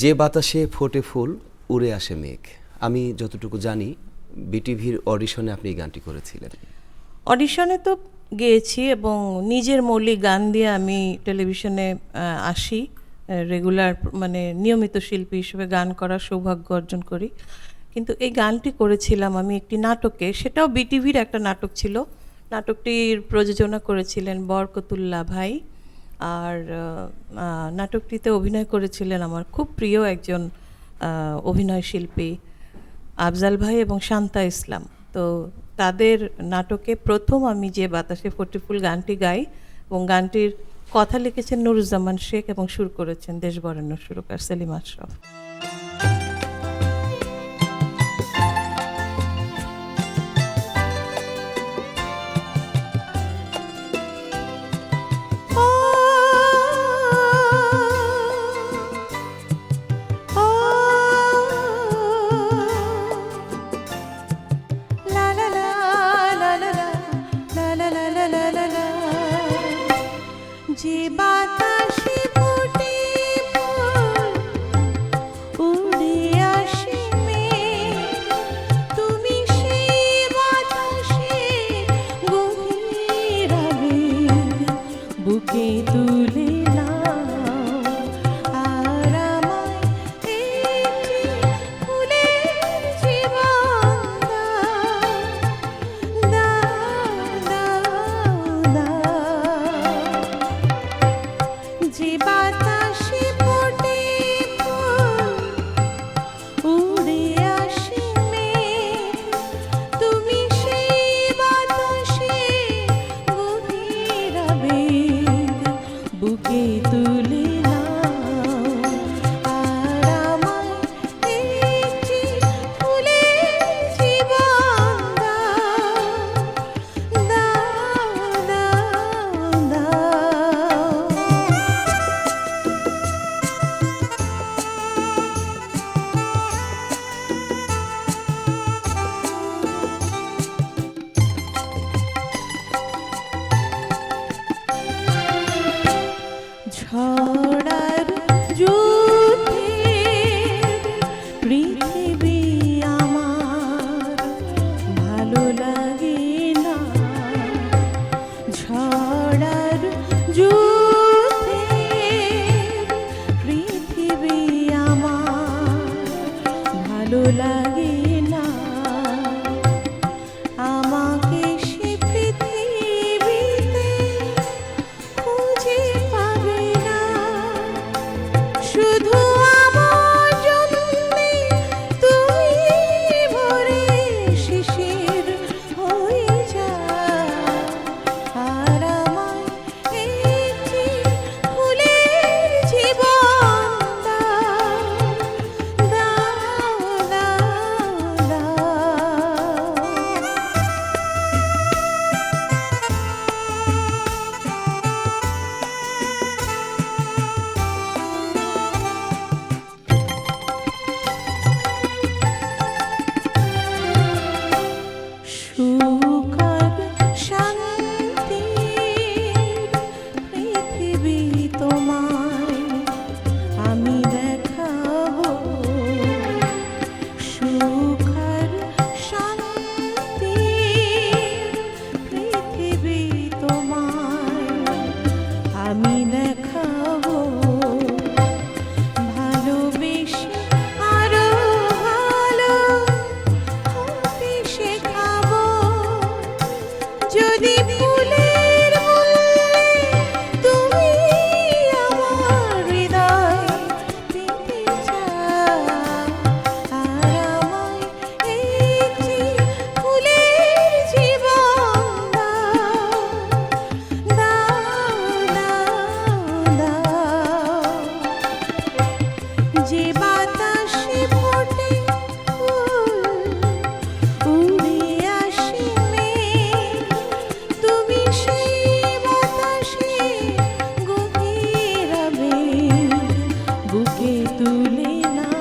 যে বাতাসে ফোটে ফুল, উড়ে আসে মেঘ। আমি যতটুকু জানি, বিটিভির অডিশনে আপনি এই গানটি করেছিলেন। অডিশনে তো গেয়েছি এবং নিজের মৌলিক গান দিয়ে আমি টেলিভিশনে আসি। রেগুলার মানে নিয়মিত শিল্পী হিসেবে গান করার সৌভাগ্য অর্জন করি। কিন্তু এই গানটি করেছিলাম আমি একটি নাটকে। সেটাও বিটিভির একটা নাটক ছিল। নাটকটির প্রযোজনা করেছিলেন বরকতুল্লা ভাই। আর নাটকটিতে অভিনয় করেছিলেন আমার খুব প্রিয় একজন অভিনয় শিল্পী আফজাল ভাই এবং শান্তা ইসলাম। তো তাদের নাটকে প্রথম আমি যে বাতাসে ফটিফুল গানটি গাই এবং গানটির কথা লিখেছেন নুরুজ্জামান শেখ এবং সুর করেছেন দেশবরেণ্য সুরকার সেলিম আশরাফ। যে বা তুলে না